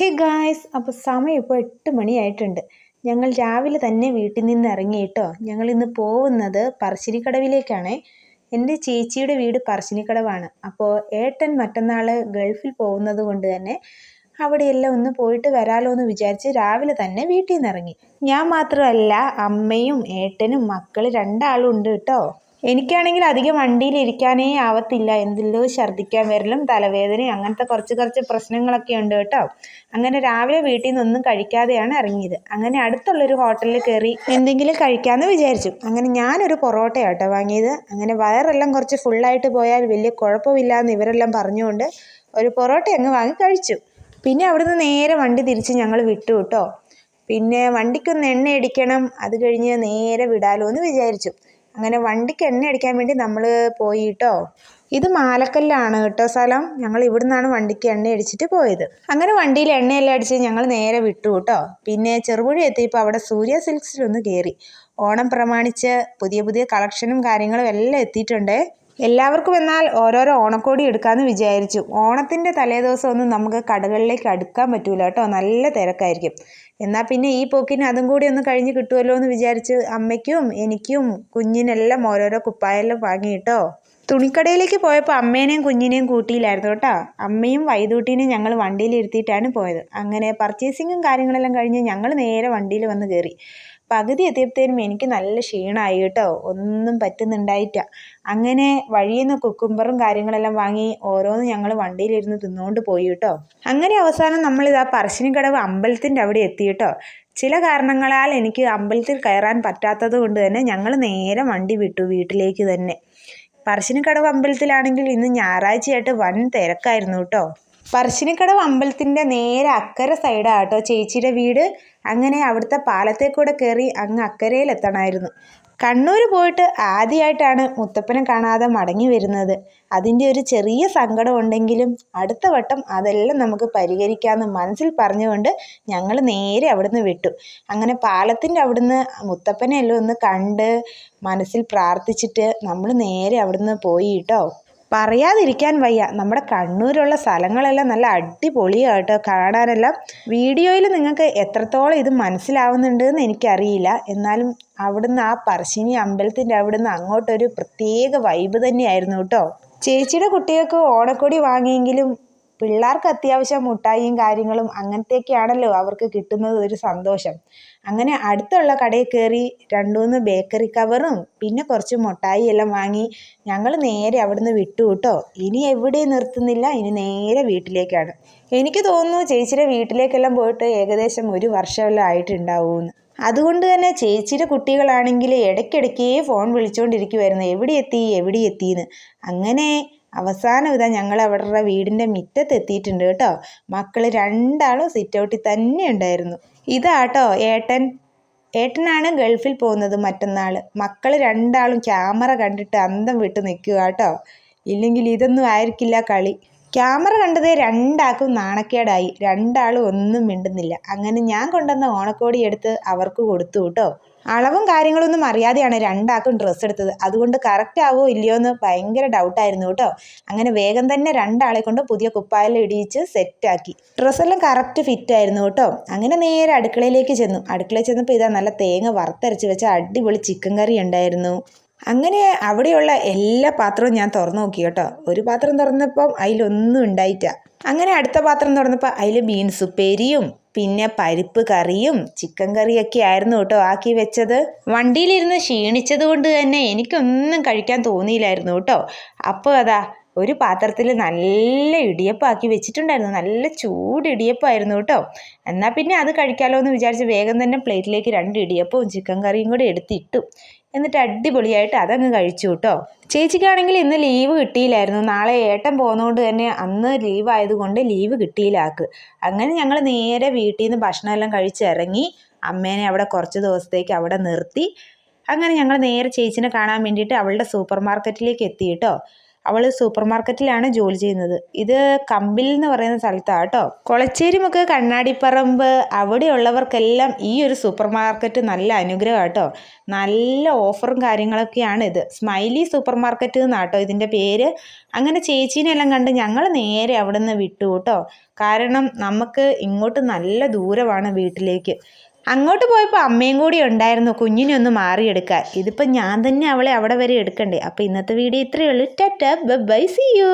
Hey guys അപ്പോൾ സമയം ഇപ്പോൾ എട്ട് മണിയായിട്ടുണ്ട്. ഞങ്ങൾ രാവിലെ തന്നെ വീട്ടിൽ നിന്ന് ഇറങ്ങിയിട്ടോ ഞങ്ങൾ ഇന്ന് പോകുന്നത് പറശ്ശിനിക്കടവിലേക്കാണ്. എന്റെ ചേച്ചിയുടെ വീട് പറശ്ശിനിക്കടവാണ്. അപ്പോൾ ഏട്ടൻ മറ്റന്നാൾ ഗൾഫിൽ പോകുന്നത് കൊണ്ട് തന്നെ അവിടെയെല്ലാം ഒന്ന് പോയിട്ട് വരാലോ എന്ന് വിചാരിച്ച് രാവിലെ തന്നെ വീട്ടിൽ നിന്ന് ഇറങ്ങി. ഞാൻ മാത്രമല്ല അമ്മയും ഏട്ടനും മക്കൾ രണ്ടാളും ഉണ്ട് കേട്ടോ. എനിക്കാണെങ്കിൽ അധികം വണ്ടിയിൽ ഇരിക്കാനേ ആവത്തില്ല. എന്തെല്ലോ ഛർദ്ദിക്കാൻ വരലും തലവേദനയും അങ്ങനത്തെ കുറച്ച് കുറച്ച് പ്രശ്നങ്ങളൊക്കെ ഉണ്ട് കേട്ടോ. അങ്ങനെ രാവിലെ വീട്ടിൽ നിന്നൊന്നും കഴിക്കാതെയാണ് ഇറങ്ങിയത്. അങ്ങനെ അടുത്തുള്ളൊരു ഹോട്ടലിൽ കയറി എന്തെങ്കിലും കഴിക്കാമെന്ന് വിചാരിച്ചു. അങ്ങനെ ഞാനൊരു പൊറോട്ട കേട്ടോ വാങ്ങിയത്. അങ്ങനെ വയറെല്ലാം കുറച്ച് ഫുള്ളായിട്ട് പോയാൽ വലിയ കുഴപ്പമില്ല എന്ന് ഇവരെല്ലാം പറഞ്ഞുകൊണ്ട് ഒരു പൊറോട്ട അങ്ങ് വാങ്ങി കഴിച്ചു. പിന്നെ അവിടുന്ന് നേരെ വണ്ടി തിരിച്ച് ഞങ്ങൾ വിട്ടു കേട്ടോ പിന്നെ വണ്ടിക്കൊന്ന് എണ്ണ അടിക്കണം. അത് കഴിഞ്ഞ് നേരെ വിടാലോ എന്ന് വിചാരിച്ചു. അങ്ങനെ വണ്ടിക്ക് എണ്ണ അടിക്കാൻ വേണ്ടി നമ്മൾ പോയി കേട്ടോ ഇത് മാലക്കല്ലാണ് കേട്ടോ സ്ഥലം. ഞങ്ങൾ ഇവിടെ നിന്നാണ് വണ്ടിക്ക് എണ്ണ അടിച്ചിട്ട് പോയത്. അങ്ങനെ വണ്ടിയിൽ എണ്ണയെല്ലാം അടിച്ച് ഞങ്ങൾ നേരെ വിട്ടു കേട്ടോ. പിന്നെ ചെറുപുഴ എത്തിയപ്പോൾ അവിടെ സൂര്യ സിൽക്സിലൊന്ന് കയറി ഓണം പ്രമാണിച്ച് പുതിയ പുതിയ കളക്ഷനും കാര്യങ്ങളും എല്ലാം എത്തിയിട്ടുണ്ട്. എല്ലാവർക്കും എന്നാൽ ഓരോരോ ഓണക്കോടി എടുക്കാമെന്ന് വിചാരിച്ചു. ഓണത്തിന്റെ തലേദിവസം ഒന്നും നമുക്ക് കടകളിലേക്ക് അടുക്കാൻ പറ്റൂല കേട്ടോ. നല്ല തിരക്കായിരിക്കും. എന്നാൽ പിന്നെ ഈ പോക്കിന് അതും കൂടി ഒന്ന് കഴിഞ്ഞ് കിട്ടുമല്ലോ എന്ന് വിചാരിച്ച് അമ്മയ്ക്കും എനിക്കും കുഞ്ഞിനെല്ലാം ഓരോരോ കുപ്പായെല്ലാം വാങ്ങി കേട്ടോ തുണിക്കടയിലേക്ക് പോയപ്പോൾ അമ്മേനെയും കുഞ്ഞിനെയും കൂട്ടിയില്ലായിരുന്നു കേട്ടോ. അമ്മയും വൈദൂട്ടിനെയും ഞങ്ങൾ വണ്ടിയിൽ ഇരുത്തിയിട്ടാണ് പോയത്. അങ്ങനെ പർച്ചേസിങ്ങും കാര്യങ്ങളെല്ലാം കഴിഞ്ഞ് ഞങ്ങൾ നേരെ വണ്ടിയിൽ വന്ന് കയറി പകുതി എത്തിയപ്പോഴത്തേനും എനിക്ക് നല്ല ക്ഷീണമായി കേട്ടോ. ഒന്നും പറ്റുന്നുണ്ടായിട്ട അങ്ങനെ വഴിയിൽ നിന്ന് കുക്കുംബറും കാര്യങ്ങളെല്ലാം വാങ്ങി ഓരോന്ന് ഞങ്ങൾ വണ്ടിയിലിരുന്ന് തിന്നുകൊണ്ട് പോയി കേട്ടോ. അങ്ങനെ അവസാനം നമ്മളിതാ പറശ്ശിനിക്കടവ് അമ്പലത്തിന്റെ അവിടെ എത്തി കേട്ടോ. ചില കാരണങ്ങളാൽ എനിക്ക് അമ്പലത്തിൽ കയറാൻ പറ്റാത്തത് കൊണ്ട് തന്നെ ഞങ്ങൾ നേരെ വണ്ടി വിട്ടു വീട്ടിലേക്ക് തന്നെ. പറശ്ശിനിക്കടവ് അമ്പലത്തിലാണെങ്കിൽ ഇന്ന് ഞായറാഴ്ചയായിട്ട് വൻ തിരക്കായിരുന്നു കേട്ടോ. പറശ്ശിനിക്കടവ് അമ്പലത്തിന്റെ നേരെ അക്കരെ സൈഡാണ് കേട്ടോ ചേച്ചിയുടെ വീട് അങ്ങനെ അവിടുത്തെ പാലത്തെ കൂടെ കയറി അങ്ങ് അക്കരയിലെത്തണമായിരുന്നു കണ്ണൂർ പോയിട്ട് ആദ്യമായിട്ടാണ് മുത്തപ്പനെ കാണാതെ മടങ്ങി വരുന്നത്. അതിന്റെ ഒരു ചെറിയ സങ്കടം ഉണ്ടെങ്കിലും അടുത്ത വട്ടം അതെല്ലാം നമുക്ക് പരിഹരിക്കാമെന്ന് മനസ്സിൽ പറഞ്ഞുകൊണ്ട് ഞങ്ങൾ നേരെ അവിടുന്ന് വിട്ടു. അങ്ങനെ പാലത്തിന്റെ അവിടുന്ന് മുത്തപ്പനെ എല്ലാം ഒന്ന് കണ്ട് മനസ്സിൽ പ്രാർത്ഥിച്ചിട്ട് നമ്മൾ നേരെ അവിടുന്ന് പോയി കേട്ടോ. പറയാതിരിക്കാൻ വയ്യ. നമ്മുടെ കണ്ണൂരുള്ള സ്ഥലങ്ങളെല്ലാം നല്ല അടിപൊളിയാട്ടോ. കാണാനെല്ലാം വീഡിയോയിൽ നിങ്ങൾക്ക് എത്രത്തോളം ഇത് മനസ്സിലാവുന്നുണ്ട് എന്ന് എനിക്കറിയില്ല. എന്നാലും അവിടുന്ന് ആ പറശ്ശിനി അമ്പലത്തിന്റെ അവിടുന്ന് അങ്ങോട്ടൊരു പ്രത്യേക വൈബ് തന്നെയായിരുന്നു കേട്ടോ. ചേച്ചിയുടെ കുട്ടികൾക്ക് ഓണക്കൊടി വാങ്ങിയെങ്കിലും പിള്ളേർക്ക് അത്യാവശ്യം മുട്ടായിയും കാര്യങ്ങളും അങ്ങനത്തെയൊക്കെയാണല്ലോ അവർക്ക് കിട്ടുന്നത് ഒരു സന്തോഷം. അങ്ങനെ അടുത്തുള്ള കടയിൽ കയറി രണ്ട് മൂന്ന് ബേക്കറി കവറും പിന്നെ കുറച്ച് മുട്ടായി എല്ലാം വാങ്ങി ഞങ്ങൾ നേരെ അവിടുന്ന് വിട്ടു കേട്ടോ. ഇനി എവിടെയും നിർത്തുന്നില്ല ഇനി നേരെ വീട്ടിലേക്കാണ്. എനിക്ക് തോന്നുന്നു ചേച്ചിയുടെ വീട്ടിലേക്കെല്ലാം പോയിട്ട് ഏകദേശം ഒരു വർഷമെല്ലാം ആയിട്ടുണ്ടാവുമെന്ന്. അതുകൊണ്ട് തന്നെ ചേച്ചിയുടെ കുട്ടികളാണെങ്കിൽ ഇടയ്ക്കിടയ്ക്ക് ഫോൺ വിളിച്ചുകൊണ്ടിരിക്കുമായിരുന്നു എവിടെ എത്തി എവിടെ എത്തിയെന്ന് അങ്ങനെ അവസാനം ഇതാ ഞങ്ങൾ അവരുടെ വീടിന്റെ മുറ്റത്ത് എത്തിയിട്ടുണ്ട് കേട്ടോ. മക്കൾ രണ്ടാളും സിറ്റ് ഔട്ടിൽ തന്നെ ഉണ്ടായിരുന്നു. ഇതാട്ടോ ഏട്ടൻ. ഏട്ടനാണ് ഗൾഫിൽ പോകുന്നത് മറ്റന്നാൾ. മക്കൾ രണ്ടാളും ക്യാമറ കണ്ടിട്ട് അന്തം വിട്ട് നിൽക്കുക കേട്ടോ. ഇല്ലെങ്കിൽ ഇതൊന്നും ആയിരിക്കില്ല കളി. ക്യാമറ കണ്ടത് രണ്ടാൾക്കും നാണക്കേടായി. രണ്ടാളും ഒന്നും മിണ്ടുന്നില്ല. അങ്ങനെ ഞാൻ കൊണ്ടുവന്ന ഓണക്കോടി എടുത്ത് അവർക്ക് കൊടുത്തു കേട്ടോ. അളവും കാര്യങ്ങളൊന്നും അറിയാതെയാണ് രണ്ടാൾക്കും ഡ്രസ്സ് എടുത്തത്. അതുകൊണ്ട് കറക്റ്റ് ആവോ ഇല്ലയോ എന്ന് ഭയങ്കര ഡൗട്ടായിരുന്നു കേട്ടോ. അങ്ങനെ വേഗം തന്നെ രണ്ടാളെ കൊണ്ട് പുതിയ കുപ്പായം ഇടിയിച്ച് സെറ്റാക്കി ഡ്രസ്സെല്ലാം കറക്റ്റ് ഫിറ്റ് ആയിരുന്നു കേട്ടോ. അങ്ങനെ നേരെ അടുക്കളയിലേക്ക് ചെന്നു. അടുക്കളയിൽ ചെന്നപ്പോൾ ഇതാ നല്ല തേങ്ങ വറുത്തരച്ച് വെച്ച അടിപൊളി ചിക്കൻ കറി ഉണ്ടായിരുന്നു. അങ്ങനെ അവിടെയുള്ള എല്ലാ പാത്രവും ഞാൻ തുറന്നു നോക്കി കേട്ടോ. ഒരു പാത്രം തുറന്നപ്പം അതിലൊന്നും ഉണ്ടായിട്ട അങ്ങനെ അടുത്ത പാത്രം തുറന്നപ്പോൾ അതിൽ ബീൻസ് ഉപ്പേരിയും പിന്നെ പരിപ്പ് കറിയും ചിക്കൻ കറിയൊക്കെ ആയിരുന്നു കേട്ടോ ആക്കി വെച്ചത്. വണ്ടിയിലിരുന്ന് ക്ഷീണിച്ചത് കൊണ്ട് തന്നെ എനിക്കൊന്നും കഴിക്കാൻ തോന്നിയില്ലായിരുന്നു കേട്ടോ. അപ്പോൾ അതാ ഒരു പാത്രത്തിൽ നല്ല ഇടിയപ്പമാക്കി വെച്ചിട്ടുണ്ടായിരുന്നു. നല്ല ചൂട് ഇടിയപ്പമായിരുന്നു കേട്ടോ. എന്നാൽ പിന്നെ അത് കഴിക്കാമല്ലോ എന്ന് വിചാരിച്ച് വേഗം തന്നെ പ്ലേറ്റിലേക്ക് രണ്ട് ഇടിയപ്പവും ചിക്കൻ കറിയും കൂടി എടുത്തിട്ടു. എന്നിട്ട് അടിപൊളിയായിട്ട് അതങ്ങ് കഴിച്ചു കേട്ടോ. ചേച്ചിക്കാണെങ്കിൽ ഇന്ന് ലീവ് കിട്ടിയില്ലായിരുന്നു. നാളെ ഏട്ടൻ പോകുന്നതുകൊണ്ട് തന്നെ അന്ന് ലീവ് ആയതുകൊണ്ട് ലീവ് കിട്ടിയില്ലാക്ക് അങ്ങനെ ഞങ്ങൾ നേരെ വീട്ടിൽ നിന്ന് ഭക്ഷണമെല്ലാം കഴിച്ചിറങ്ങി അമ്മേനെ അവിടെ കുറച്ച് ദിവസത്തേക്ക് അവിടെ നിർത്തി. അങ്ങനെ ഞങ്ങൾ നേരെ ചേച്ചിനെ കാണാൻ വേണ്ടിയിട്ട് അവളുടെ സൂപ്പർ മാർക്കറ്റിലേക്ക് എത്തി കേട്ടോ. അവൾ സൂപ്പർ മാർക്കറ്റിലാണ് ജോലി ചെയ്യുന്നത്. ഇത് കമ്പിൽ എന്ന് പറയുന്ന സ്ഥലത്താണ് കേട്ടോ. കൊളച്ചേരിമുക്ക് കണ്ണാടിപ്പറമ്പ് അവിടെയുള്ളവർക്കെല്ലാം ഈ ഒരു സൂപ്പർ മാർക്കറ്റ് നല്ല അനുഗ്രഹം കേട്ടോ. നല്ല ഓഫറും കാര്യങ്ങളൊക്കെയാണ് ഇത്. സ്മൈലി സൂപ്പർ മാർക്കറ്റ് എന്നാട്ടോ ഇതിന്റെ പേര്. അങ്ങനെ ചേച്ചീനെല്ലാം കണ്ട് ഞങ്ങൾ നേരെ അവിടെ നിന്ന് വിട്ടു കേട്ടോ. കാരണം നമുക്ക് ഇങ്ങോട്ട് നല്ല ദൂരമാണ് വീട്ടിലേക്ക്. അങ്ങോട്ട് പോയപ്പോൾ അമ്മയും കൂടി ഉണ്ടായിരുന്നു കുഞ്ഞിനെ ഒന്ന് മാറിയെടുക്കാൻ. ഇതിപ്പോൾ ഞാൻ തന്നെ അവളെ അവിടെ വരെ എടുക്കണ്ടേ. അപ്പോൾ ഇന്നത്തെ വീഡിയോ ഇത്രയേ ഉള്ളൂ. Tata bye see you.